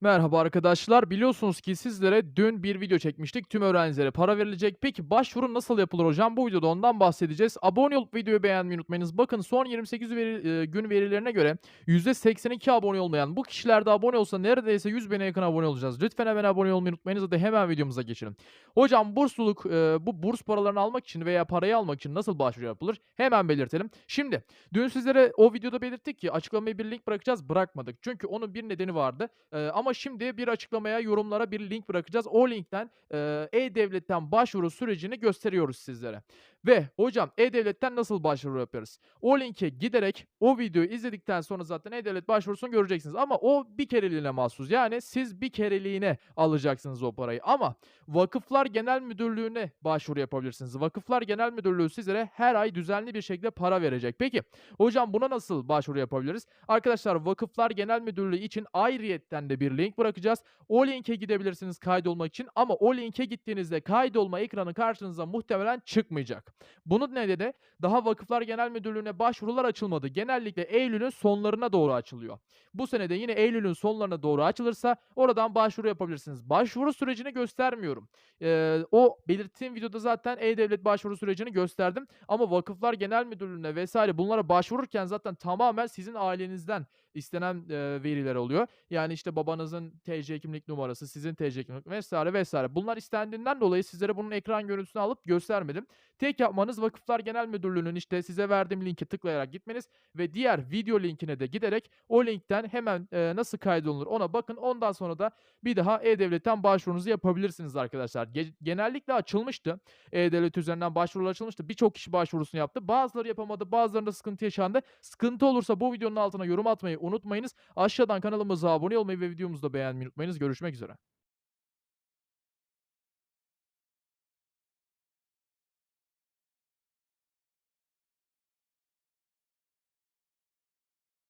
Merhaba arkadaşlar. Biliyorsunuz ki sizlere dün bir video çekmiştik. Tüm öğrencilere para verilecek. Peki başvuru nasıl yapılır hocam? Bu videoda ondan bahsedeceğiz. Abone olup videoyu beğenmeyi unutmayınız. Bakın son 28 veri, e, gün verilerine göre %82 abone olmayan bu kişiler de abone olsa neredeyse 100 bine yakın abone olacağız. Lütfen hemen abone olmayı unutmayınız. Hadi hemen videomuza geçelim. Hocam bursluluk e, bu burs paralarını almak için veya parayı almak için nasıl başvuru yapılır? Hemen belirtelim. Şimdi dün sizlere o videoda belirttik ki açıklamaya bir link bırakacağız. Bırakmadık. Çünkü onun bir nedeni vardı. Eee, ama şimdi bir açıklamaya, yorumlara bir link bırakacağız. O linkten, e-Devlet'ten başvuru sürecini gösteriyoruz sizlere. Ve hocam e-Devlet'ten nasıl başvuru yaparız? O linke giderek o videoyu izledikten sonra zaten e-Devlet başvurusunu göreceksiniz. Ama o bir kereliğine mahsus. Yani siz bir kereliğine alacaksınız o parayı. Ama Vakıflar Genel Müdürlüğü'ne başvuru yapabilirsiniz. Vakıflar Genel Müdürlüğü sizlere her ay düzenli bir şekilde para verecek. Peki hocam buna nasıl başvuru yapabiliriz? Arkadaşlar Vakıflar Genel Müdürlüğü için ayrıyetten de bir link bırakacağız. O linke gidebilirsiniz kaydolmak için ama o linke gittiğinizde kaydolma ekranı karşınıza muhtemelen çıkmayacak. Bunun nedeni daha Vakıflar Genel Müdürlüğü'ne başvurular açılmadı. Genellikle Eylül'ün sonlarına doğru açılıyor. Bu sene de yine Eylül'ün sonlarına doğru açılırsa oradan başvuru yapabilirsiniz. Başvuru sürecini göstermiyorum. Eee, o belirttiğim videoda zaten e-Devlet başvuru sürecini gösterdim ama Vakıflar Genel Müdürlüğü'ne vesaire bunlara başvururken zaten tamamen sizin ailenizden istenen, eee, veriler oluyor. Yani, işte, babanızın TC kimlik numarası, sizin TC kimlik vesaire vesaire. Bunlar istendiğinden dolayı sizlere bunun ekran görüntüsünü alıp göstermedim. Tek yapmanız Vakıflar Genel Müdürlüğü'nün, işte, size verdiğim linke tıklayarak gitmeniz ve diğer video linkine de giderek o linkten hemen, eee, nasıl kaydolunur ona bakın. Ondan sonra da bir daha e-Devlet'ten başvurunuzu yapabilirsiniz arkadaşlar. Ge genellikle açılmıştı. E-Devlet üzerinden başvurular açılmıştı. Birçok kişi başvurusunu yaptı. Bazıları yapamadı, bazılarında sıkıntı yaşandı. Sıkıntı olursa bu videonun altına yorum atmayı unutmayınız. Aşağıdan kanalımıza abone olmayı ve videomuzu da beğenmeyi unutmayınız. Görüşmek üzere.